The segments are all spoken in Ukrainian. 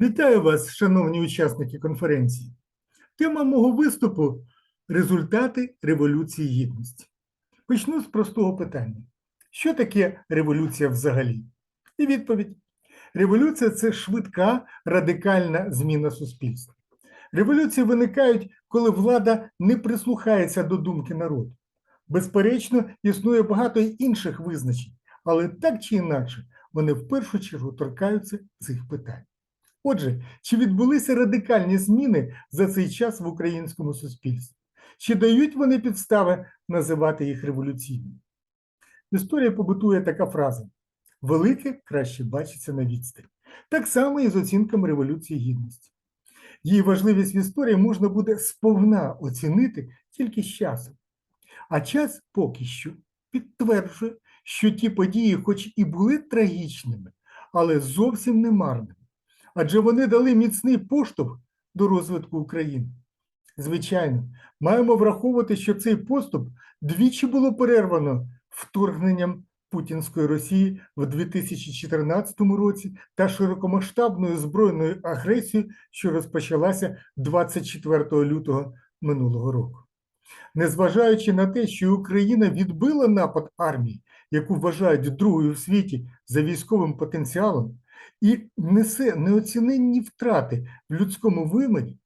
Вітаю вас, шановні учасники конференції. Тема мого виступу результати Революції Гідності. Почну з простого питання: що таке революція взагалі? І відповідь: революція це швидка радикальна зміна суспільства. Революції виникають, коли влада не прислухається до думки народу. Безперечно, існує багато інших визначень, але так чи інакше вони в першу чергу торкаються цих питань. Отже, чи відбулися радикальні зміни за цей час в українському суспільстві? Чи дають вони підстави називати їх революційними? В історії побутує така фраза: велике краще бачиться на відстані. Так само і з оцінками Революції Гідності. Її важливість в історії можна буде сповна оцінити тільки з часом. А час поки що підтверджує, що ті події, хоч і були трагічними, але зовсім не марними адже вони дали міцний поштовх до розвитку України. Звичайно, маємо враховувати, що цей поступ двічі було перервано вторгненням Путінської Росії в 2014 році та широкомасштабною збройною агресією, що розпочалася 24 лютого минулого року. Незважаючи на те, що Україна відбила напад армії, яку вважають другою в світі за військовим потенціалом, і несе неоціненні втрати в людському вимірі,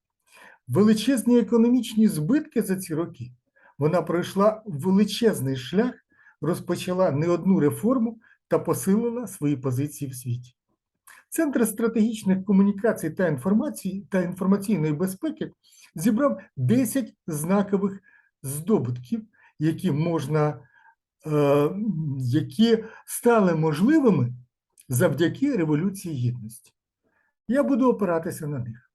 величезні економічні збитки за ці роки. Вона пройшла величезний шлях, розпочала не одну реформу та посилила свої позиції в світі. Центр стратегічних комунікацій та інформації та інформаційної безпеки зібрав 10 знакових здобутків, які можна, е, які стали можливими завдяки Революції Гідності. Я буду опиратися на них.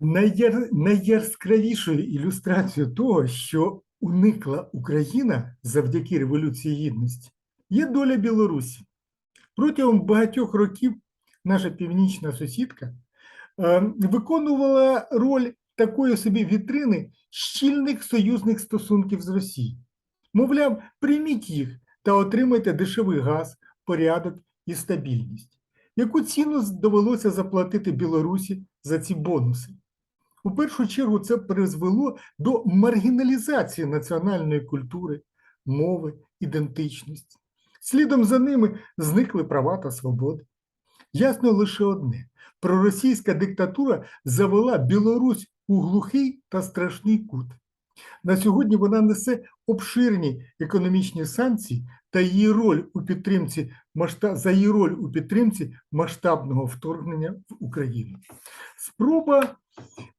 Найяр... Найяскравішою ілюстрацією того, що уникла Україна завдяки Революції Гідності, є доля Білорусі. Протягом багатьох років наша північна сусідка е, виконувала роль такої собі вітрини щільних союзних стосунків з Росією. Мовляв, прийміть їх та отримайте дешевий газ, порядок і стабільність. Яку ціну довелося заплатити Білорусі за ці бонуси? У першу чергу це призвело до маргіналізації національної культури, мови, ідентичності. Слідом за ними зникли права та свободи. Ясно лише одне: проросійська диктатура завела Білорусь у глухий та страшний кут. На сьогодні вона несе обширні економічні санкції та її роль у підтримці за її роль у підтримці масштабного вторгнення в Україну. Спроба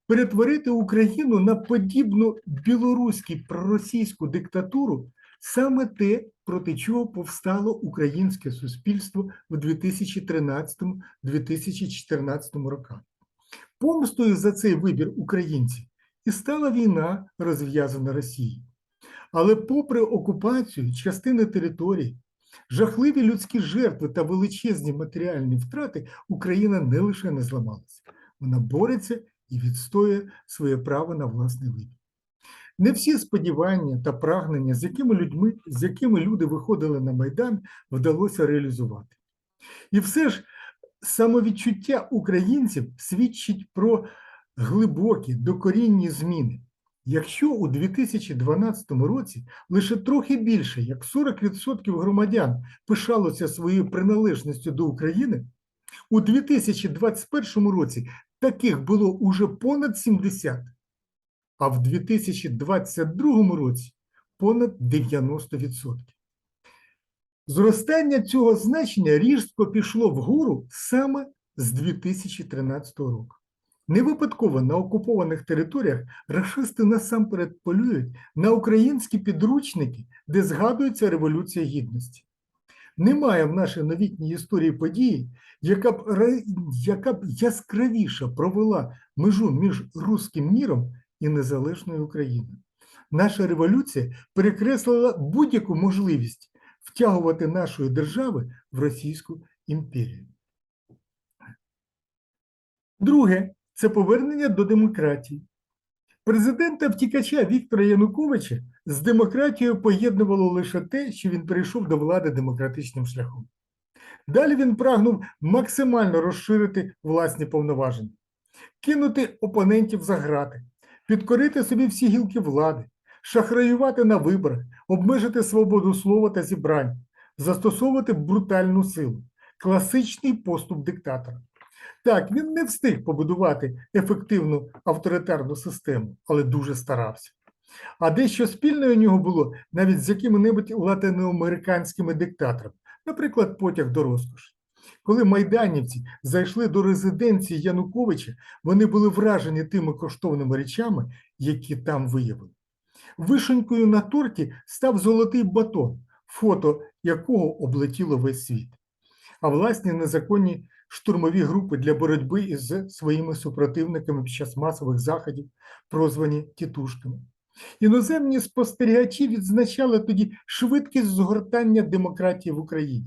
перетворити Україну на подібну білоруську проросійську диктатуру саме те, проти чого повстало українське суспільство в 2013-2014 роках. Помстою за цей вибір українців і стала війна, розв'язана Росією. Але, попри окупацію частини територій, жахливі людські жертви та величезні матеріальні втрати, Україна не лише не зламалася, вона бореться і відстоює своє право на власний вибір. Не всі сподівання та прагнення, з якими людьми, з якими люди виходили на Майдан, вдалося реалізувати. І все ж самовідчуття українців свідчить про глибокі докорінні зміни. Якщо у 2012 році лише трохи більше, як 40% громадян пишалося своєю приналежністю до України, у 2021 році таких було уже понад 70, а в 2022 році понад 90%. Зростання цього значення різко пішло вгору саме з 2013 року. Не випадково на окупованих територіях рашисти насамперед полюють на українські підручники, де згадується Революція Гідності. Немає в нашій новітній історії події, яка б, яка б яскравіше провела межу між руським міром і незалежною Україною. Наша революція перекреслила будь-яку можливість втягувати нашої держави в Російську імперію. Друге це повернення до демократії. Президента втікача Віктора Януковича з демократією поєднувало лише те, що він прийшов до влади демократичним шляхом. Далі він прагнув максимально розширити власні повноваження, кинути опонентів за грати, підкорити собі всі гілки влади, шахраювати на виборах, обмежити свободу слова та зібрань, застосовувати брутальну силу, класичний поступ диктатора. Так, він не встиг побудувати ефективну авторитарну систему, але дуже старався. А дещо спільне у нього було навіть з якими-небудь латиноамериканськими диктаторами, наприклад, потяг до розкоші. Коли майданівці зайшли до резиденції Януковича, вони були вражені тими коштовними речами, які там виявили. Вишенькою на торті став золотий батон, фото якого облетіло весь світ. А власні незаконні штурмові групи для боротьби із своїми супротивниками під час масових заходів, прозвані тітушками. Іноземні спостерігачі відзначали тоді швидкість згортання демократії в Україні.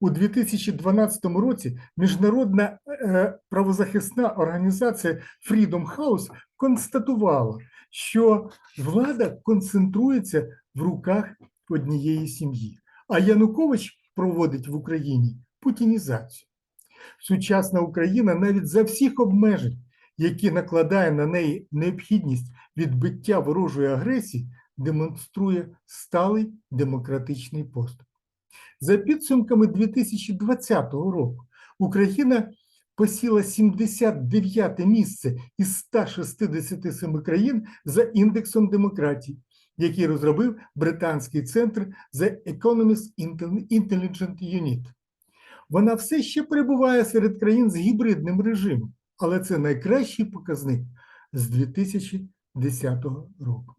У 2012 році міжнародна е, правозахисна організація Freedom House констатувала, що влада концентрується в руках однієї сім'ї, а Янукович проводить в Україні путінізацію. Сучасна Україна навіть за всіх обмежень, які накладає на неї необхідність відбиття ворожої агресії, демонструє сталий демократичний поступ. За підсумками 2020 року Україна посіла 79 місце із 167 країн за індексом демократії, який розробив британський центр The Economist Intelligent Unit. Вона все ще перебуває серед країн з гібридним режимом, але це найкращий показник з 2010 року.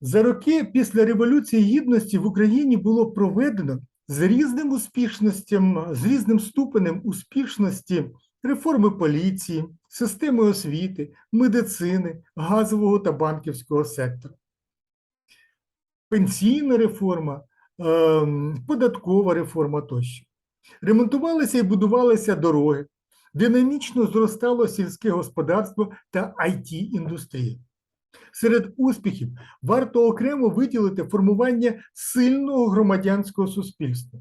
За роки після Революції Гідності в Україні було проведено з різним успішностям, з різним ступенем успішності реформи поліції, системи освіти, медицини, газового та банківського сектору. Пенсійна реформа, податкова реформа тощо. Ремонтувалися і будувалися дороги, динамічно зростало сільське господарство та it індустрія Серед успіхів варто окремо виділити формування сильного громадянського суспільства,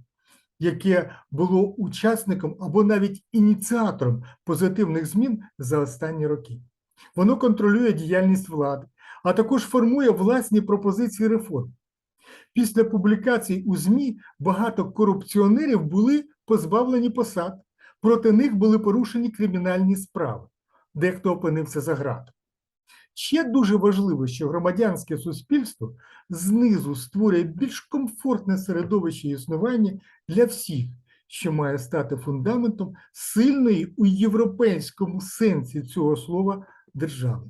яке було учасником або навіть ініціатором позитивних змін за останні роки. Воно контролює діяльність влади, а також формує власні пропозиції реформ. Після публікацій у ЗМІ багато корупціонерів були позбавлені посад, проти них були порушені кримінальні справи, дехто опинився за гратом. Ще дуже важливо, що громадянське суспільство знизу створює більш комфортне середовище існування для всіх, що має стати фундаментом сильної у європейському сенсі цього слова держави.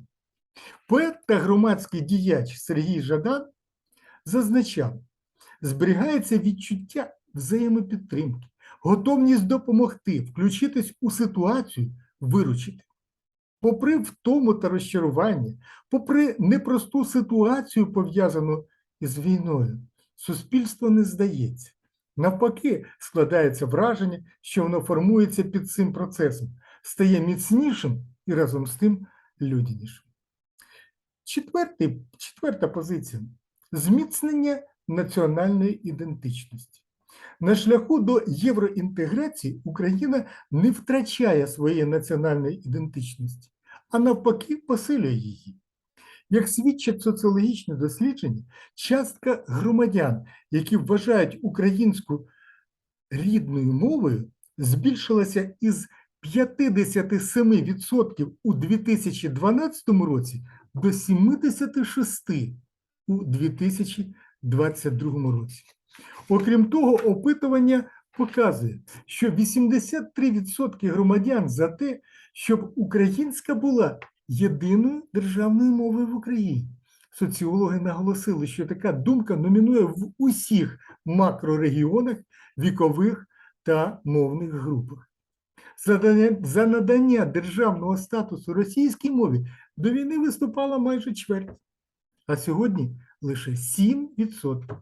Поет та громадський діяч Сергій Жадан зазначав, зберігається відчуття взаємопідтримки, готовність допомогти, включитись у ситуацію, виручити. Попри втому та розчарування, попри непросту ситуацію, пов'язану із війною, суспільство не здається. Навпаки, складається враження, що воно формується під цим процесом, стає міцнішим і разом з тим людянішим. Четвертий, четверта позиція зміцнення національної ідентичності. На шляху до євроінтеграції Україна не втрачає своєї національної ідентичності, а навпаки, посилює її. Як свідчать соціологічні дослідження, частка громадян, які вважають українську рідною мовою, збільшилася із 57% у 2012 році до 76% у 2022 році. Окрім того, опитування показує, що 83% громадян за те, щоб українська була єдиною державною мовою в Україні. Соціологи наголосили, що така думка номінує в усіх макрорегіонах, вікових та мовних групах. За надання, державного статусу російській мові до війни виступала майже чверть, а сьогодні лише 7%.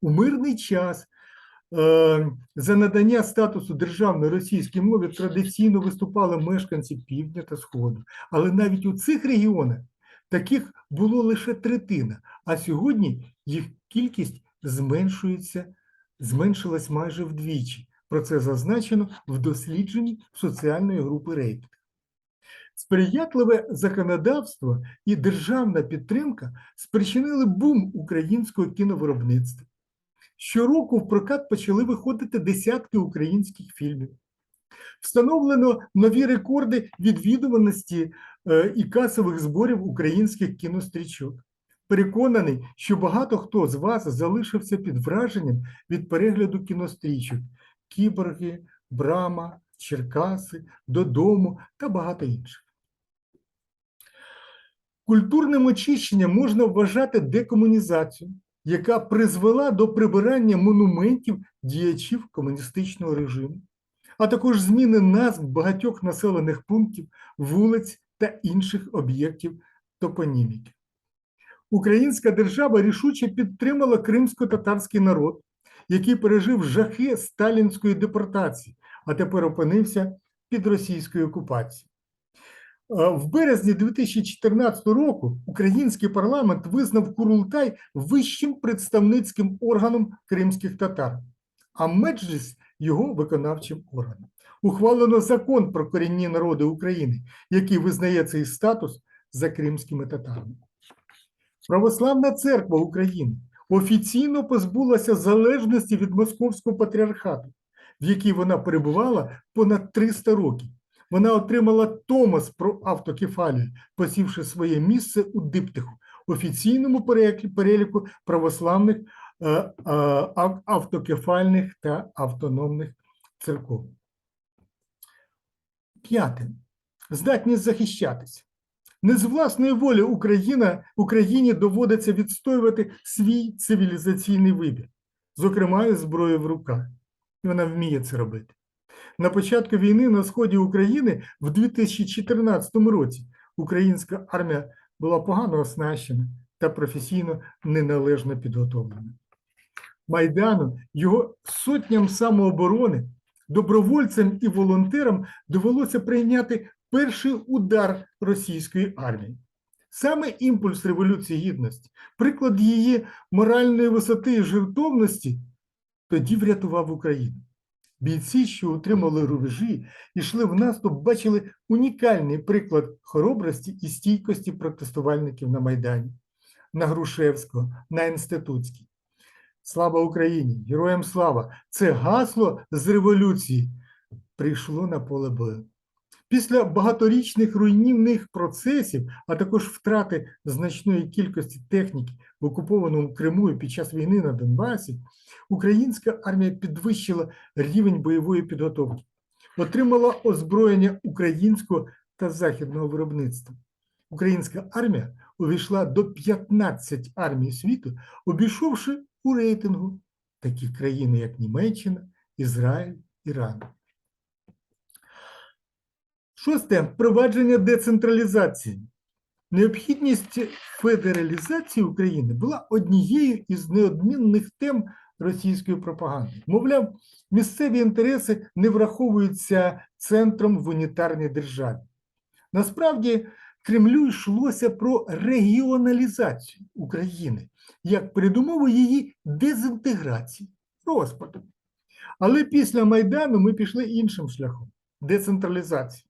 У мирний час е, за надання статусу державної російській мові традиційно виступали мешканці півдня та сходу. Але навіть у цих регіонах таких було лише третина, а сьогодні їх кількість зменшується, зменшилась майже вдвічі. Про це зазначено в дослідженні соціальної групи рейтинг. Сприятливе законодавство і державна підтримка спричинили бум українського кіновиробництва. Щороку в прокат почали виходити десятки українських фільмів. Встановлено нові рекорди відвідуваності е, і касових зборів українських кінострічок. Переконаний, що багато хто з вас залишився під враженням від перегляду кінострічок Кіборги, Брама, Черкаси, Додому та багато інших. Культурним очищенням можна вважати декомунізацію, яка призвела до прибирання монументів діячів комуністичного режиму, а також зміни назв багатьох населених пунктів, вулиць та інших об'єктів топоніміки. Українська держава рішуче підтримала кримсько-татарський народ, який пережив жахи сталінської депортації, а тепер опинився під російською окупацією. Е, В березні 2014 року український парламент визнав Курултай вищим представницьким органом кримських татар, а Меджліс його виконавчим органом. Ухвалено закон про корінні народи України, який визнає цей статус за кримськими татарами. Православна церква України офіційно позбулася залежності від Московського патріархату, в якій вона перебувала понад 300 років. Вона отримала Томас про автокефалію, посівши своє місце у диптиху, офіційному переліку православних е, е, ав- автокефальних та автономних церков. П'яте. Здатність захищатися. Не з власної волі Україна, Україні доводиться відстоювати свій цивілізаційний вибір, зокрема із зброєю в руках. І вона вміє це робити. На початку війни на сході України в 2014 році українська армія була погано оснащена та професійно неналежно підготовлена. Майдану його сотням самооборони, добровольцям і волонтерам довелося прийняти перший удар російської армії. Саме імпульс Революції Гідності, приклад її моральної висоти і жертовності тоді врятував Україну. Бійці, що утримали рубежі, йшли в наступ, бачили унікальний приклад хоробрості і стійкості протестувальників на Майдані, на Грушевського, на Інститутській. Слава Україні! Героям слава! Це гасло з революції прийшло на поле бою. Після багаторічних руйнівних процесів, а також втрати значної кількості техніки в окупованому Криму і під час війни на Донбасі, українська армія підвищила рівень бойової підготовки, отримала озброєння українського та західного виробництва. Українська армія увійшла до 15 армій світу, обійшовши у рейтингу такі країни, як Німеччина, Ізраїль, Іран. Шосте впровадження децентралізації. Необхідність федералізації України була однією із неодмінних тем російської пропаганди. Мовляв, місцеві інтереси не враховуються центром в унітарній державі. Насправді, Кремлю йшлося про регіоналізацію України як передумову її дезінтеграції, розпаду. Але після Майдану ми пішли іншим шляхом децентралізації.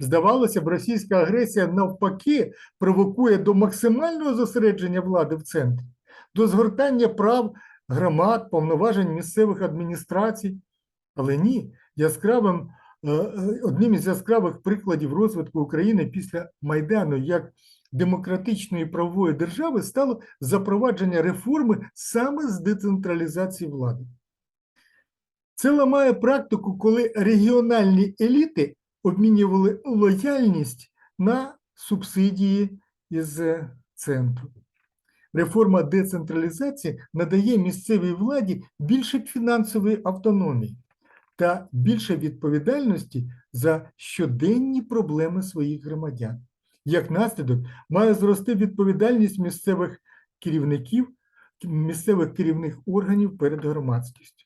Здавалося б, російська агресія навпаки провокує до максимального зосередження влади в центрі, до згортання прав громад, повноважень місцевих адміністрацій. Але ні, яскравим, е, е, одним із яскравих прикладів розвитку України після Майдану як демократичної правової держави стало запровадження реформи саме з децентралізації влади. Це ламає практику, коли регіональні еліти обмінювали лояльність на субсидії із центру. Реформа децентралізації надає місцевій владі більше фінансової автономії та більше відповідальності за щоденні проблеми своїх громадян. Як наслідок, має зрости відповідальність місцевих керівників, місцевих керівних органів перед громадськістю.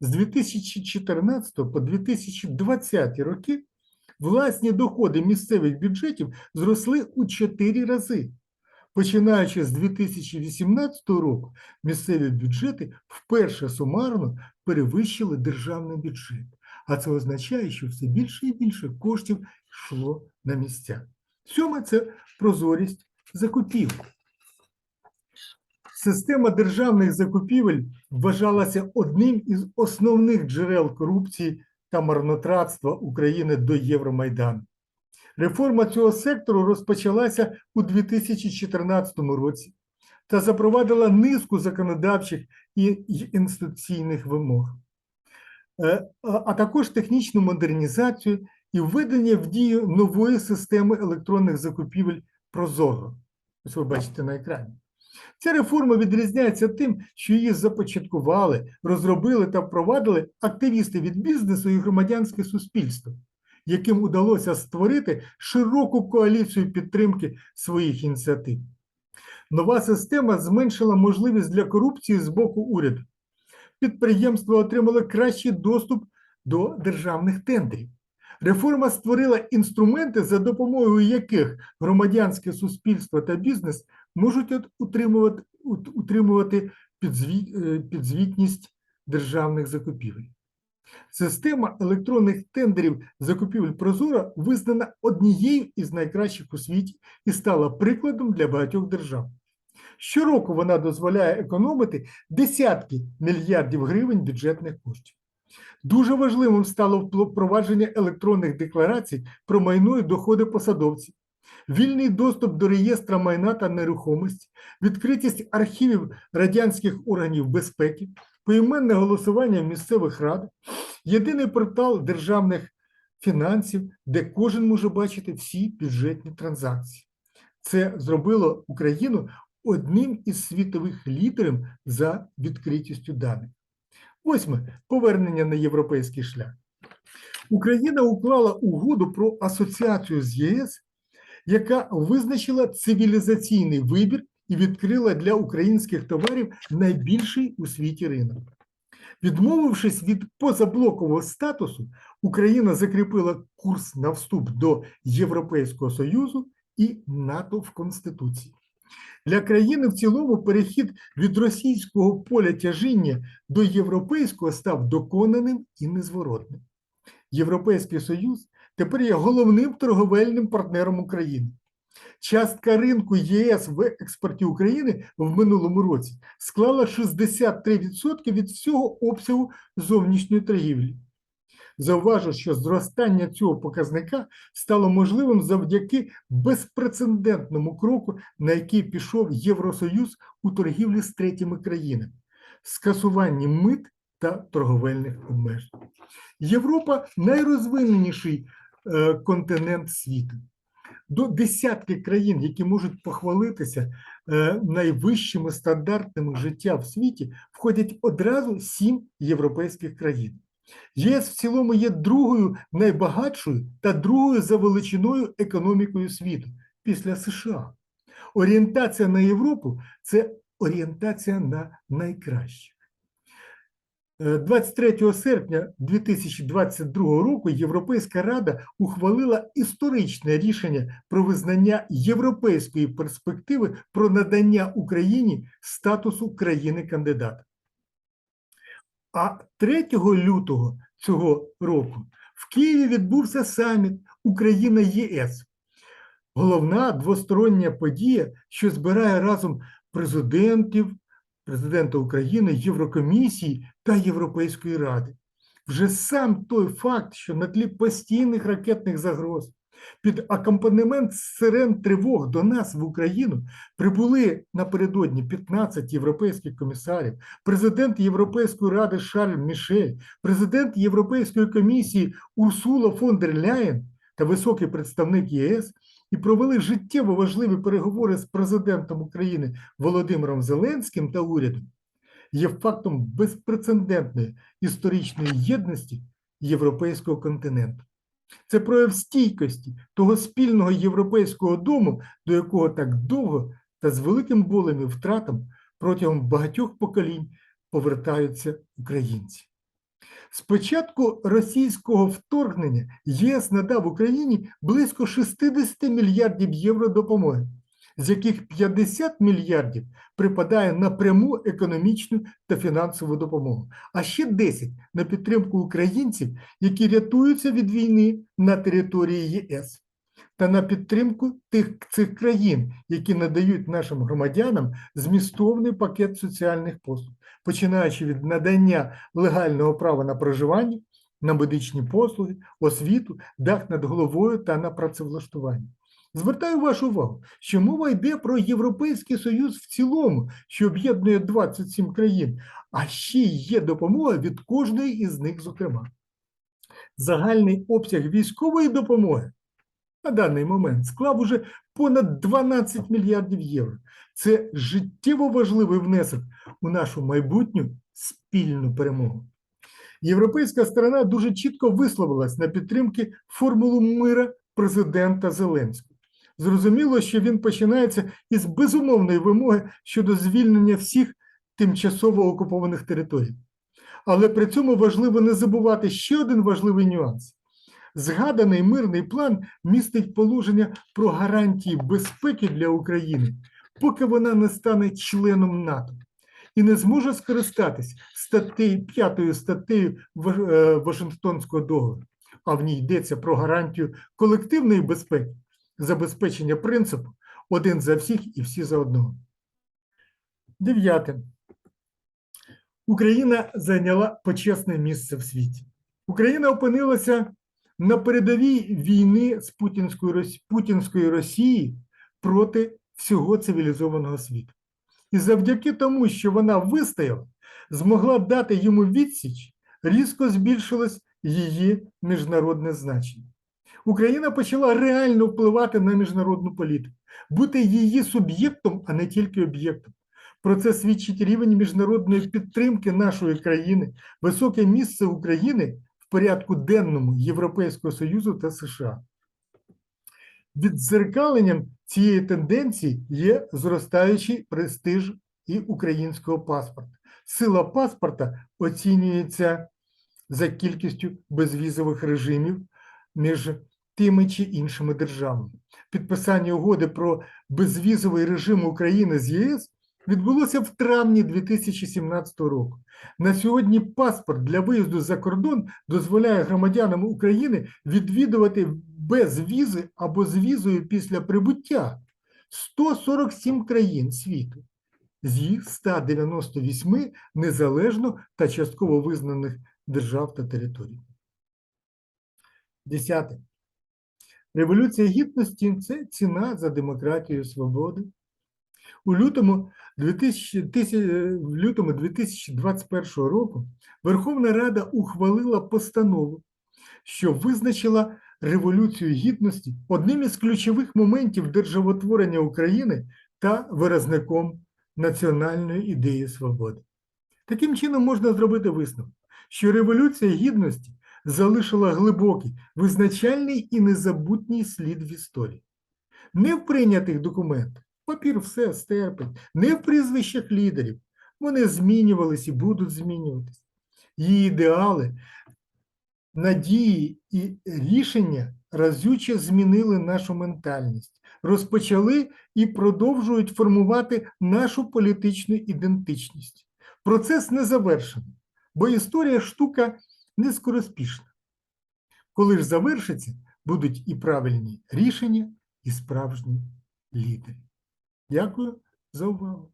з 2014 по 2020 роки власні доходи місцевих бюджетів зросли у 4 рази. Починаючи з 2018 року, місцеві бюджети вперше сумарно перевищили державний бюджет. А це означає, що все більше і більше коштів йшло на місця. Сьоме це прозорість закупівель. Система державних закупівель вважалася одним із основних джерел корупції та марнотратства України до Євромайдану. Реформа цього сектору розпочалася у 2014 році та запровадила низку законодавчих і інституційних вимог, Е, а також технічну модернізацію і введення в дію нової системи електронних закупівель Прозоро. Ось ви бачите на екрані. Ця реформа відрізняється тим, що її започаткували, розробили та впровадили активісти від бізнесу і громадянське суспільство, яким удалося створити широку коаліцію підтримки своїх ініціатив. Нова система зменшила можливість для корупції з боку уряду. Підприємства отримали кращий доступ до державних тендерів. Реформа створила інструменти, за допомогою яких громадянське суспільство та бізнес можуть утримувати, утримувати е, підзвітність державних закупівель. Система електронних тендерів закупівель Прозора визнана однією із найкращих у світі і стала прикладом для багатьох держав. Щороку вона дозволяє економити десятки мільярдів гривень бюджетних коштів. Дуже важливим стало впровадження електронних декларацій про майно і доходи посадовців, вільний доступ до реєстра майна та нерухомості, відкритість архівів радянських органів безпеки, поіменне голосування місцевих радах, єдиний портал державних фінансів, де кожен може бачити всі бюджетні транзакції. Це зробило Україну одним із світових лідерів за відкритістю даних. Восьме повернення на європейський шлях. Україна уклала угоду про асоціацію з ЄС, яка визначила цивілізаційний вибір і відкрила для українських товарів найбільший у світі ринок. Відмовившись від позаблокового статусу, Україна закріпила курс на вступ до Європейського Союзу і НАТО в Конституції. Для країни в цілому перехід від російського поля тяжіння до європейського став доконаним і незворотним. Європейський Союз тепер є головним торговельним партнером України. Частка ринку ЄС в експорті України в минулому році склала 63% від всього обсягу зовнішньої торгівлі. Зауважу, що зростання цього показника стало можливим завдяки безпрецедентному кроку, на який пішов Євросоюз у торгівлі з третіми країнами скасуванні мит та торговельних обмежень. Європа найрозвиненіший е, континент світу. До десятки країн, які можуть похвалитися е, найвищими стандартами життя в світі, входять одразу сім європейських країн. ЄС в цілому є другою найбагатшою та другою за величиною економікою світу після США. Орієнтація на Європу це орієнтація на найкраще. Е, 23 серпня 2022 року Європейська Рада ухвалила історичне рішення про визнання європейської перспективи про надання Україні статусу країни-кандидата. А 3 лютого цього року в Києві відбувся саміт Україна-ЄС. Головна двостороння подія, що збирає разом президентів, президента України, Єврокомісії та Європейської Ради. Вже сам той факт, що на тлі постійних ракетних загроз під акомпанемент сирен тривог до нас в Україну прибули напередодні 15 європейських комісарів, президент Європейської ради Шарль Мішель, президент Європейської комісії Урсула фон дер Ляєн та високий представник ЄС і провели життєво важливі переговори з президентом України Володимиром Зеленським та урядом, є фактом безпрецедентної історичної єдності європейського континенту. Це прояв стійкості того спільного європейського дому, до якого так довго та з великим болем і втратом протягом багатьох поколінь повертаються українці. З початку російського вторгнення ЄС надав Україні близько 60 мільярдів євро допомоги, з яких 50 мільярдів припадає на пряму економічну та фінансову допомогу, а ще 10 на підтримку українців, які рятуються від війни на території ЄС, та на підтримку тих цих країн, які надають нашим громадянам змістовний пакет соціальних послуг, починаючи від надання легального права на проживання, на медичні послуги, освіту, дах над головою та на працевлаштування. Звертаю вашу увагу, що мова йде про Європейський Союз в цілому, що об'єднує 27 країн, а ще є допомога від кожної із них, зокрема. Загальний обсяг військової допомоги на даний момент склав уже понад 12 мільярдів євро. Це життєво важливий внесок у нашу майбутню спільну перемогу. Європейська сторона дуже чітко висловилась на підтримки формулу мира президента Зеленського. Зрозуміло, що він починається із безумовної вимоги щодо звільнення всіх тимчасово окупованих територій. Але при цьому важливо не забувати ще один важливий нюанс. Згаданий мирний план містить положення про гарантії безпеки для України, поки вона не стане членом НАТО і не зможе скористатись статтею, п'ятою статтею е, Вашингтонського договору. А в ній йдеться про гарантію колективної безпеки, забезпечення принципу один за всіх і всі за одного. Дев'яте. Україна зайняла почесне місце в світі. Україна опинилася на передовій війни з путінською, путінської Росії проти всього цивілізованого світу. І завдяки тому, що вона вистояла, змогла дати йому відсіч, різко збільшилось її міжнародне значення. Україна почала реально впливати на міжнародну політику, бути її суб'єктом, а не тільки об'єктом. Про це свідчить рівень міжнародної підтримки нашої країни, високе місце України в порядку денному Європейського Союзу та США. Віддзеркаленням цієї тенденції є зростаючий престиж і українського паспорта. Сила паспорта оцінюється за кількістю безвізових режимів між тими чи іншими державами. Підписання угоди про безвізовий режим України з ЄС відбулося в травні 2017 року. На сьогодні паспорт для виїзду за кордон дозволяє громадянам України відвідувати без візи або з візою після прибуття 147 країн світу з їх 198 незалежно та частково визнаних держав та територій. Десяте. Революція гідності це ціна за демократію і свободу. У лютому 2000, тисяч- в лютому 2021 року Верховна Рада ухвалила постанову, що визначила Революцію Гідності одним із ключових моментів державотворення України та виразником національної ідеї свободи. Таким чином можна зробити висновок, що Революція Гідності залишила глибокий, визначальний і незабутній слід в історії. Не в прийнятих документах, папір все стерпить, не в прізвищах лідерів. Вони змінювались і будуть змінюватись. Її ідеали, надії і рішення разюче змінили нашу ментальність, розпочали і продовжують формувати нашу політичну ідентичність. Процес не завершений, бо історія штука не скороспішна. Коли ж завершиться, будуть і правильні рішення, і справжні лідери. Дякую за увагу.